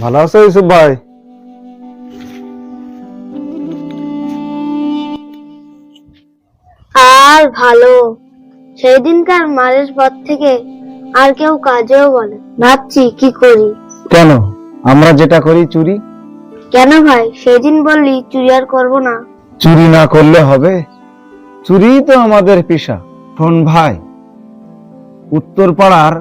ভালো আছো ইউসুফ ভাই? আর ভালো। সেই দিনকার মারের পর থেকে আর কেউ কাজেও বলে। ভাবছি কি করি? কেন? আমরা যেটা করি চুরি? কেন ভাই? সেদিন বললি চুরি আর করব না। চুরি না করলে হবে? চুরি তো আমাদের পেশা। শোন ভাই উত্তর পাড়ার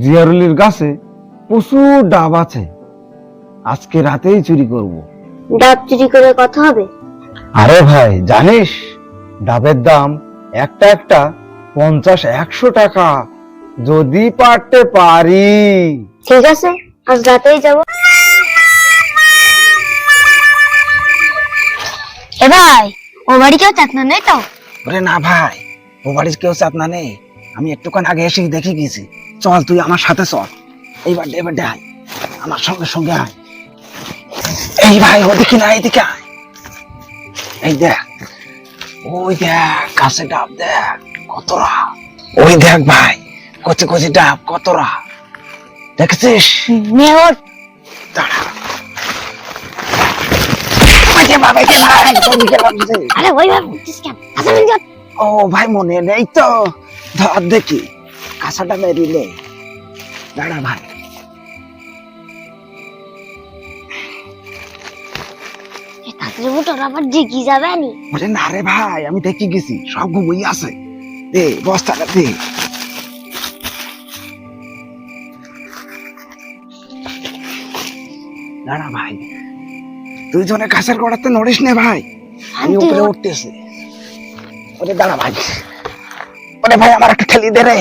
জিয়ারুলির গাছে প্রচুর ডাব আছে। আজকে রাতেই চুরি করব। ডাব চুরি করে কথা হবে? আরে ভাই জানিস? ডাবের দাম একটা একটা পঞ্চাশ একশো টাকা। যদি পারতে পারি। ঠিক আছে আজ রাতেই যাব। এ ভাই ও বাড়ি কেউ চাকনা নেই তো? ওরে না ভাই ও বাড়ির কেউ চাপনা নেই। আমি একটুক্ষণ আগে এসে দেখে গেছি চল তুই আমার সাথে চল। এইবার এবার আয় আমার সঙ্গে সঙ্গে আয়। এই ভাই ওদিকে না এইদিকে আয়। এই দেখ ওই দেখ কাছে ডাব দেখ কতরা ওই দেখ ভাই কচি কচি ডাব কতরা দেখেছিস? মেয়র দাঁড়া। যা ও ভাই মনে নেই তো। ধর দেখি কাঁসাটা মেরিলে। দাঁড়া ভাই। মোটর আবার জিগি যাবে নি? বলে না রে ভাই আমি দেখি গেছি সব ঘুমই আছে। দে বস্তাটা দে। দাঁড়া ভাই তুই জনে কাছের গোড়াতে নড়িস নে ভাই। আমি উপরে উঠতেছি। ওরে দাঁড়া ভাই। ওরে ভাই আমার একটা ঠেলি দে রে।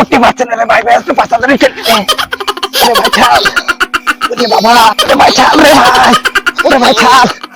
উঠতে পারছে না রে ভাই ভাই একটু পাশা ধরে ঠেলি দে। ওরে ভাই ছাল ওরে বাবা ওরে ভাই ছাল রে ভাই। ওরে ভাই ছাল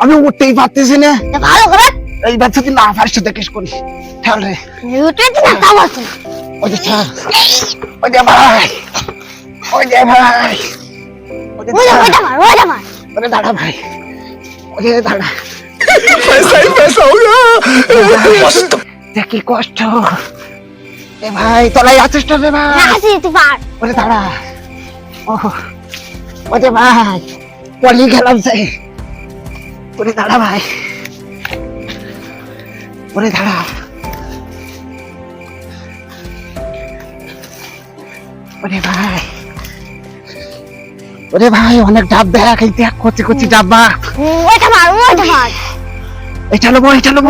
আমি উঠতেই পারতেছি না। ভালো করে। এই বাচ্চা তুই না পারিস তো দেখিস করিস ঠেল রে। উঠে তো না কাম আছে। ওই যে ছাল ওই যে ভাই। ওই যে ভাই। ওই যে ওই মার ওইটা মার ওরে দাঁড়া ভাই। ওরে দাঁড়া কষ্ট। দেখি কষ্ট। এ ভাই তলাই আছিস তো রে না ভাই আসি তুই পার। ওরে দাঁড়া ও ওরে ভাই। পলি গেলাম সে ওরে দাঁড়া ভাই। ওরে দাঁড়া। ওরে ভাই। ওরে ভাই অনেক ডাব দেখ এই দেখ কচি কচি ডাব্বা এটা মার ওইটা মার। এটা নেব এটা নেব।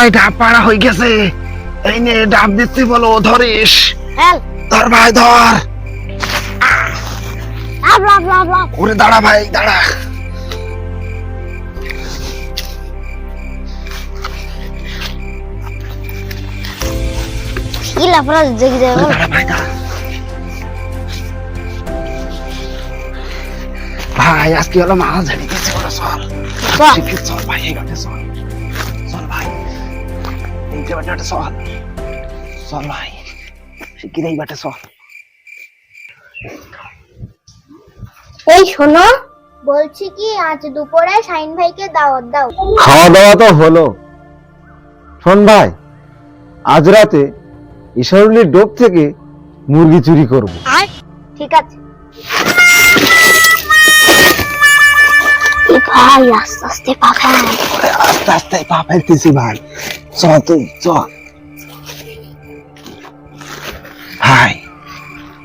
ভাই ডাব পাড়া হয়ে গেছে। এই নে ডাব দিচ্ছি বলো ধরিস। ধর ভাই ধর। ওরে দাঁড়া ভাই দাঁড়া। কি জেগে ভাই আজকে হলো মাছ ঝাড়ি গেছে চল। চল ভাই এই ঘাটে চল। ভাই শিগগির এই শোনো বলছি কি আজ দুপুরে শাইন ভাইকে দাওয়াত দাও। খাওয়া দাওয়া তো হলো। শোন ভাই আজ রাতে ইশারুলির ডোব থেকে মুরগি চুরি করব। আর ঠিক আছে। ভাই আস্তে আস্তে পাকা আস্তে আস্তে পা ফেলতেছি ভাই। চল তুই চল ভাই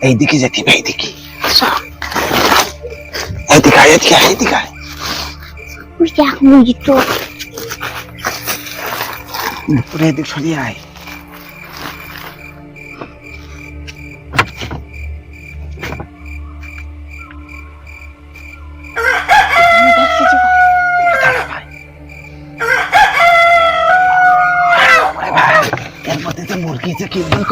এইদিকে যেতে হবে এইদিকে এইদিকে আয়, এইদিকে আয়, এইদিকে আয়। ওই দেখ মুরগি তো পুরো এদিক সরিয়ে আয় মুরগি যে কিনবেন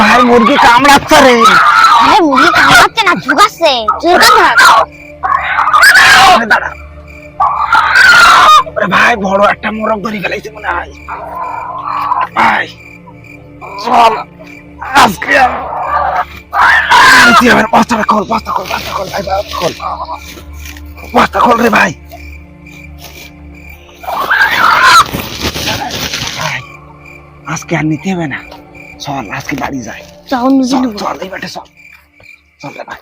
ভাই মুরগি কামড়াচ্ছে রে। ভাই মুরগি কামড়াচ্ছে না ঝুকাচ্ছে। ঝুকা ধর। ওরে ভাই বড় একটা মোরগ ধরে ফেলাইছে মনে হয়। ভাই চল আজকে বস্তাটা খোল বস্তা খোল বস্তা খোল ভাই খোল। বস্তা খোল রে ভাই। আজকে আর নিতে হবে না। চল আজকে বাড়ি যাই। চল চল চল এই বাটে চল। চল রে ভাই।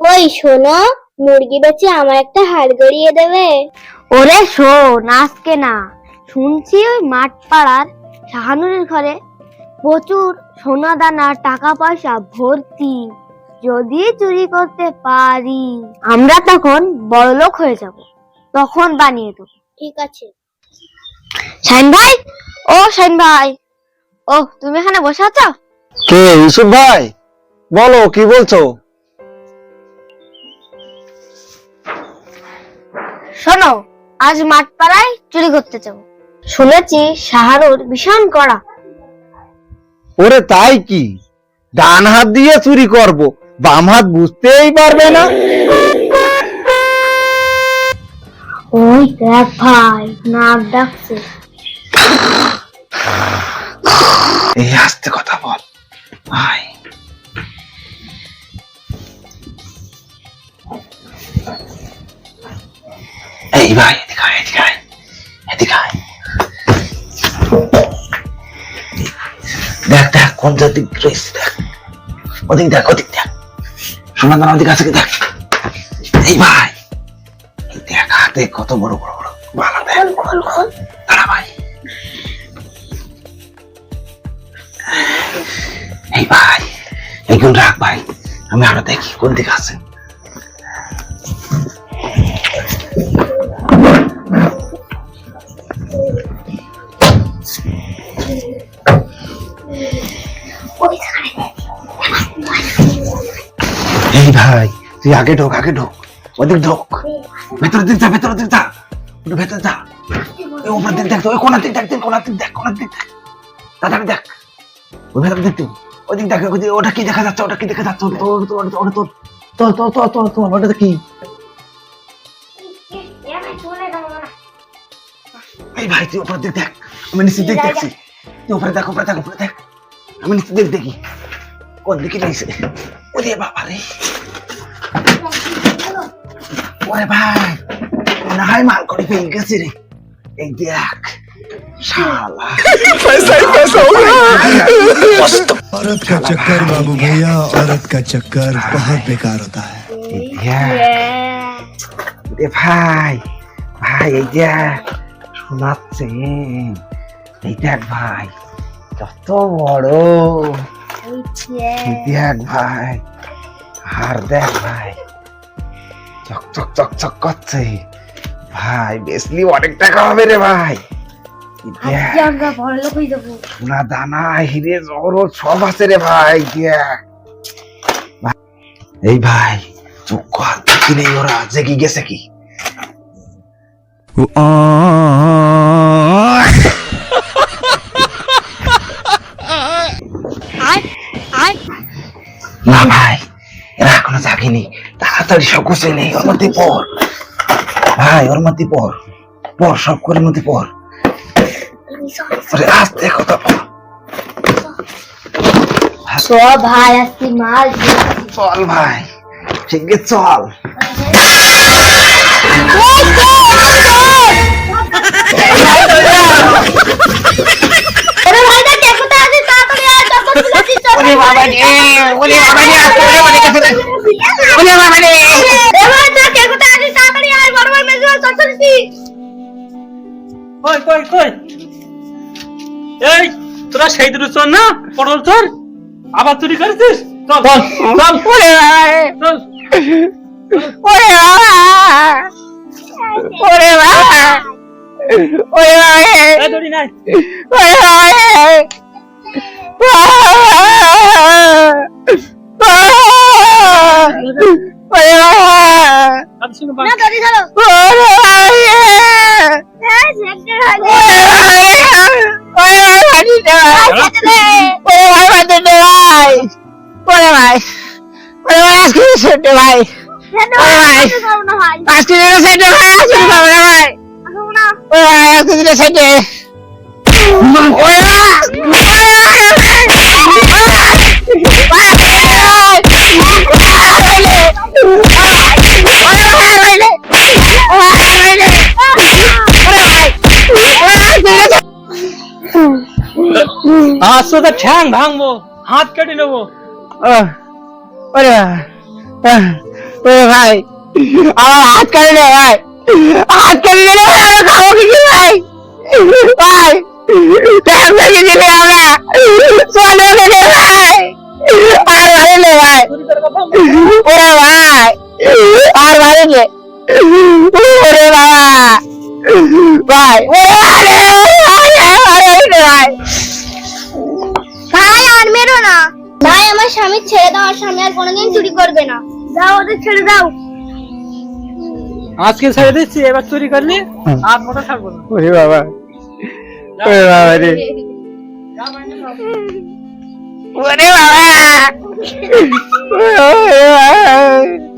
ওই শোনো মুরগি বেচে আমার একটা হাড় গড়িয়ে দেবে। ওরে শোন আজকে না শুনছি ওই মাঠ পাড়ার শাহানুরের ঘরে প্রচুর সোনা দানা টাকা পয়সা ভর্তি। যদি চুরি করতে পারি আমরা তখন বড় লোক হয়ে যাব। তখন বানিয়ে দেবো। ঠিক আছে। শাইন ভাই? ও শাইন ভাই। ও তুমি এখানে বসে আছো? কে ইউসুফ ভাই? বলো কি বলছো? শোনো আজ মাঠ পাড়ায় চুরি করতে যাব। শুনেছি শাহারুর ভীষণ কড়া। ওরে তাই কি? ডান হাত দিয়ে চুরি করব বাম হাত বুঝতেই পারবে না। ওই দেখ ভাই নাক ডাকছে। এই আস্তে কথা বল। ভাই এই ভাই। কোন দিক রয়েছে দেখ ওদিক দেখ। ওদিক দেখ ওদিক আছে কি দেখ? এই ভাই দেখ হাতে কত বড় বড় বড় ভালো দেখ। খোল খোল দাঁড়া ভাই। এই ভাই এইগুলো রাখ ভাই আমি আরও দেখি কোন দিকে আছে। এই ভাই তুই আগে ঢোক আগে ঢোক। ওদিক ঢোক। ভেতরের দিক যা ভেতরের দিক যা। একটু ভেতর যা। ওই উপরের দিক দেখ ওই কোনার দিক দেখ কোনার দিক দেখ কোনার দিক দেখ। তাড়াতাড়ি দেখ। ওই ভেতর দিক তুই ওই দিক দেখ। ওটা কি দেখা যাচ্ছে ওটা কি দেখা যাচ্ছে? তোর তোর তোর তোর। তোর তোর তোর তোর তোর ওটা কি? এই ভাই তুই উপরের দিক দেখ। আমি দিক দেখছি। তুই উপরে দেখ উপরে দেখ উপরে দেখ। আমি নিচের দিক দেখি কোন দিকে রয়েছে ওরে বাবা রে ওরে ভাই মনে হয় মাল করে পেয়ে গেছে রে এই দেখ শালা औरत का चक्कर बाबू भैया औरत का चक्कर बहुत बेकार होता है এই দেখ রে ভাই ভাই এই দেখ শোনাচ্ছে এই দেখ ভাই কত বড়। দেখ ভাই আর দেখ ভাই। চক চক চক চক করছে। ভাই বেসলি অনেক টাকা হবে রে ভাই। সোনা দানা হিরে জহরত সব আছে রে ভাই দেখ ভাই, এই ভাই চোখ কর দেখি নেই ওরা জেগে গেছে কি? আয় না ভাই এরা এখনও জাগেনি। তাড়াতাড়ি সব গুছিয়ে নেই ওর মধ্যে পর। ভাই ওর মধ্যে পর। পর সব করে মধ্যে পর। আস্তে কথা পর। ভাই আজকে মাল চল ভাই শিগগির চল। কই? এই তোরা সেই দূরে চল না পটল চল। আবার চুরি করেছিস? চল চল চল। চল। ওরে বাবা ওরে ওরে বাবা দড়ি নাই। ওরে বাবা ওরে বাবা আর শুনো বাবা। না দড়ি ধরো। ওরে বাবা ভাই আজকে দিনে সেটে ওরে ভাই আসো তো ঠ্যাং ভাঙবো হাত কেটে নেব ওরে ওরে ভাই আমার হাত কাটে রে ভাইলে ওরে বাবা। ভাই ওরে ভাই আর মেরো না। ভাই আমার স্বামী ছেড়ে দাও আর স্বামী আর কোনোদিন চুরি করবে না। যাও ওদের ছেড়ে দাও। আজকে ছেড়ে দিচ্ছি এবার চুরি করলি আর মোটা থাকব না। ওরে বাবা ওরে বাবা রে। ওরে বাবা। ওরে বাবা।